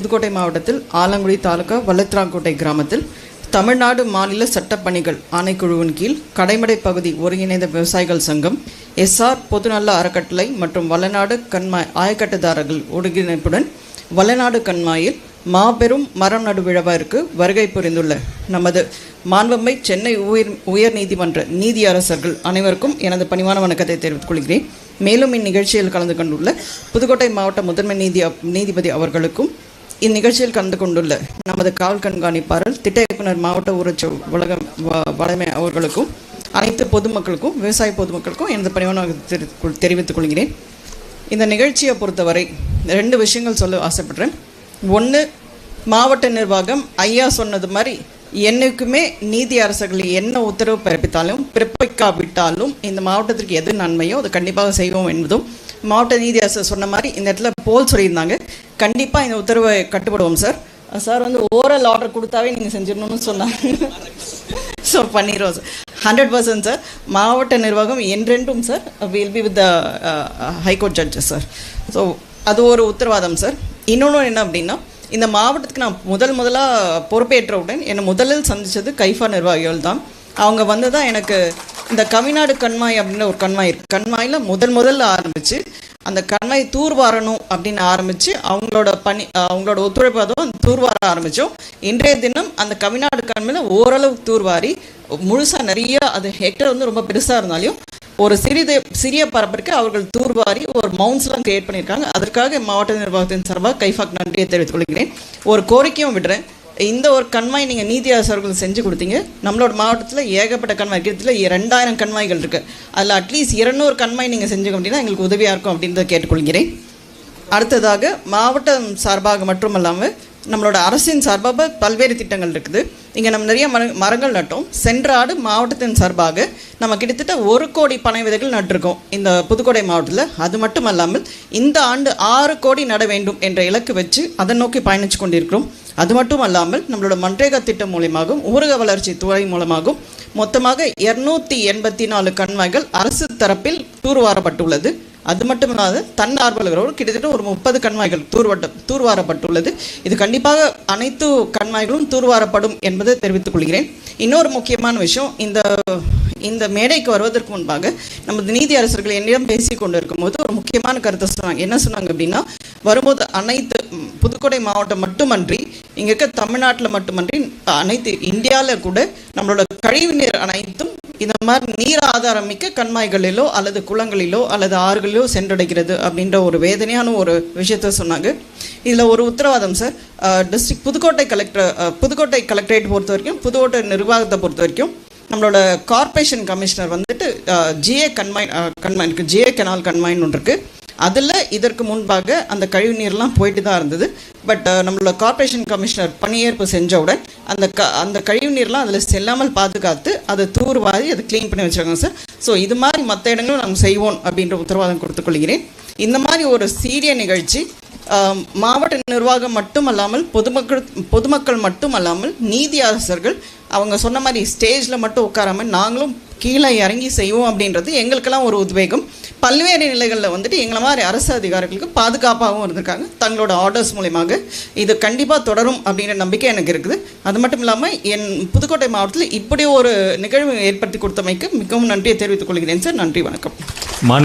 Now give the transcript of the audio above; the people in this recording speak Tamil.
புதுக்கோட்டை மாவட்டத்தில் ஆலங்குடி தாலுகா வல்லத்ராங்கோட்டை கிராமத்தில் தமிழ்நாடு மாநில சட்டப்பணிகள் ஆணைக்குழுவின் கீழ் கடைமடை பகுதி ஒருங்கிணைந்த விவசாயிகள் சங்கம் எஸ்ஆர் பொதுநல அறக்கட்டளை மற்றும் வல்லநாடு கண்மாய் ஆயக்கட்டுதாரர்கள் ஒருங்கிணைப்புடன் வல்லநாடு கண்மாயில் மாபெரும் மரம் நடு விழாவிற்கு வருகை புரிந்துள்ள நமது மாண்புமை சென்னை உயர் உயர் நீதிமன்ற நீதியரசர்கள் அனைவருக்கும் எனது பணிவான வணக்கத்தை தெரிவித்துக் கொள்கிறேன். மேலும் இந்நிகழ்ச்சியில் கலந்து கொண்டுள்ள புதுக்கோட்டை மாவட்ட முதன்மை நீதி நீதிபதி அவர்களுக்கும் இந்நிகழ்ச்சியில் கலந்து கொண்டுள்ள நமது காவல் கண்காணிப்பாளர் திட்ட இயக்குனர் மாவட்ட ஊராட்சி உலகம் வ- வளமை அவர்களுக்கும் அனைத்து பொதுமக்களுக்கும் விவசாய பொதுமக்களுக்கும் எனது பணிவான தெரிவித்துக் கொள்கிறேன். இந்த நிகழ்ச்சியை பொறுத்தவரை ரெண்டு விஷயங்கள் சொல்ல ஆசைப்படுறேன். ஒன்று மாவட்ட நிர்வாகம் ஐயா சொன்னது மாதிரி என்னைக்குமே நீதி அரசர்கள் என்ன உத்தரவு பிறப்பித்தாலும் பிறப்பிக்காவிட்டாலும் இந்த மாவட்டத்திற்கு எது நன்மையோ அது கண்டிப்பாக செய்வோம் என்பதும் மாவட்ட நீதி அரசர் சொன்ன மாதிரி இந்த இடத்துல போல் சொல்லியிருந்தாங்க. கண்டிப்பாக இந்த உத்தரவை கட்டுப்படுவோம் சார் சார் வந்து ஓரல் ஆர்டர் கொடுத்தாவே நீங்கள் செஞ்சிடணும்னு சொன்னாங்க. ஸோ பண்ணிடுவோம் சார் ஹண்ட்ரட் பர்சன்ட் சார் மாவட்ட நிர்வாகம் என்றென்றும் sir will be with the high court judges sir so அது ஒரு உத்தரவாதம் சார் இன்னொன்று என்ன அப்படின்னா இந்த மாவட்டத்துக்கு நான் முதல் முதலாக பொறுப்பேற்றவுடன் என்னை முதலில் சந்தித்தது கைஃபா நிர்வாகிகள் தான். அவங்க வந்து தான் எனக்கு இந்த கவிநாடு கண்மாய் அப்படின்னு ஒரு கண்மாய் இருக்குது கண்மாயில் முதல் முதல்ல ஆரம்பித்து அந்த கண்மை தூர்வாரணும் அப்படின்னு ஆரம்பித்து அவங்களோட பணி அவங்களோட ஒத்துழைப்பு அதுவும் தூர்வார ஆரம்பித்தோம் இன்றைய தினம் அந்த கவிநாடு கண்மையில் ஓரளவு தூர்வாரி முழுசாக நிறைய அது ஹெக்டர் வந்து ரொம்ப பெருசாக இருந்தாலும் ஒரு சிறிது சிறிய பரப்பிற்கு அவர்கள் தூர்வாரி ஒரு மவுண்ட்ஸ்லாம் கிரியேட் பண்ணியிருக்காங்க. அதற்காக மாவட்ட நிர்வாகத்தின் சார்பாக கைஃபாக் நன்றியை தெரிவித்துக் கொள்கிறேன். ஒரு கோரிக்கையும் விடுறேன். இந்த ஒரு கண்மாய் நீங்கள் நீதி அரசர்கள் செஞ்சு கொடுத்தீங்க. நம்மளோட மாவட்டத்தில் ஏகப்பட்ட கண்மாய் கிட்டத்தில் ரெண்டாயிரம் கண்மாய்கள் இருக்குது அதில் அட்லீஸ்ட் இருநூறு கண்மாய் நீங்கள் செஞ்சுக்க அப்படின்னா எங்களுக்கு உதவியாக இருக்கும் அப்படின்றத கேட்டுக்கொள்கிறேன். அடுத்ததாக மாவட்டம் சார்பாக மட்டுமல்லாமல் நம்மளோட அரசின் சார்பாக பல்வேறு திட்டங்கள் இருக்குது. இங்கே நம்ம நிறைய மர மரங்கள் நட்டோம். சென்ற ஆடு மாவட்டத்தின் சார்பாக நம்ம கிட்டத்தட்ட ஒரு கோடி பனை விதைகள் நட்டிருக்கோம். இந்த புதுக்கோட்டை மாவட்டத்தில். அது மட்டும் அல்லாமல் இந்த ஆண்டு ஆறு கோடி நட வேண்டும் என்ற இலக்கு வச்சு அதை நோக்கி பயணித்து கொண்டிருக்கிறோம். அது மட்டும் அல்லாமல் நம்மளோட மன்ரேகா திட்டம் மூலியமாகவும் ஊரக வளர்ச்சி துறை மூலமாகவும் மொத்தமாக இருநூத்தி எண்பத்தி நாலு கண்மாய்கள் அரசு தரப்பில் தூர்வாரப்பட்டுள்ளது. அது மட்டும் இல்லாது தன்னார்வலர்களோடு கிட்டத்தட்ட ஒரு முப்பது கண்மாய்கள் தூர்வட்ட தூர்வாரப்பட்டுள்ளது. இது கண்டிப்பாக அனைத்து கண்மாய்களும் தூர்வாரப்படும் என்பதை தெரிவித்துக் கொள்கிறேன். இன்னொரு முக்கியமான விஷயம் இந்த இந்த மேடைக்கு வருவதற்கு முன்பாக நமது நீதி அரசர்கள் என்னிடம் பேசி கொண்டிருக்கும் இருக்கும்போது ஒரு முக்கியமான கருத்தை சொன்னாங்க. என்ன சொன்னாங்க அப்படின்னா வரும்போது அனைத்து புதுக்கோடை புதுக்கோட்டை மாவட்டம் மட்டுமன்றி இங்கே இருக்க தமிழ்நாட்டில் மட்டுமன்றி அனைத்து இந்தியாவில் கூட நம்மளோட கழிவு நீர் அனைத்தும் இந்த மாதிரி நீர் ஆதாரம் மிக்க கண்மாய்களிலோ அல்லது குளங்களிலோ அல்லது ஆறுகளிலோ சென்றடைகிறது அப்படின்ற ஒரு வேதனையான ஒரு விஷயத்த சொன்னாங்க. இதில் ஒரு உத்தரவாதம் sir district Pudukkottai collector Pudukkottai collectorate பொறுத்த வரைக்கும் புதுக்கோட்டை நிர்வாகத்தை பொறுத்த வரைக்கும் நம்மளோட கார்ப்பரேஷன் கமிஷனர் வந்துட்டு ஜிஏ கண்மைன் கண்மைன் ஜிஏ கெனால் கண்மாயின் ஒன்று இருக்குது அதில் இதற்கு முன்பாக அந்த கழிவு நீர்லாம் போயிட்டு தான் இருந்தது. பட் uh, நம்மளோட கார்ப்பரேஷன் கமிஷனர் பணியேற்பு செஞ்சவுடன் அந்த க அந்த கழிவு நீர்லாம் அதில் செல்லாமல் பாதுகாத்து அதை தூர்வாரி அதை க்ளீன் பண்ணி வச்சுருக்காங்க சார். ஸோ இது மாதிரி மற்ற இடங்களும் நாங்கள் செய்வோம் அப்படின்ற உத்தரவாதம் கொடுத்துக்கொள்கிறேன் இந்த மாதிரி ஒரு சீரிய நிகழ்ச்சி um, மாவட்ட நிர்வாகம் மட்டுமல்லாமல் பொதுமக்கள் பொதுமக்கள் மட்டுமல்லாமல் நீதி அரசர்கள் அவங்க சொன்ன மாதிரி ஸ்டேஜில் மட்டும் உட்காராமல் நாங்களும் கீழே இறங்கி செய்வோம் அப்படின்றது எங்களுக்கெல்லாம் ஒரு உத்வேகம். பல்வேறு நிலைகளில் வந்துட்டு எங்களை மாதிரி அரசு அதிகாரிகளுக்கு பாதுகாப்பாகவும் இருந்திருக்காங்க. தங்களோட ஆர்டர்ஸ் மூலியமாக இது கண்டிப்பாக தொடரும் அப்படின்ற நம்பிக்கை எனக்கு இருக்குது. அது மட்டும் இல்லாமல் என் புதுக்கோட்டை மாவட்டத்தில் இப்படி ஒரு நிகழ்வு ஏற்படுத்தி கொடுத்தமைக்கு மிகவும் நன்றியை தெரிவித்துக் கொள்கிறேன் சார். நன்றி வணக்கம்.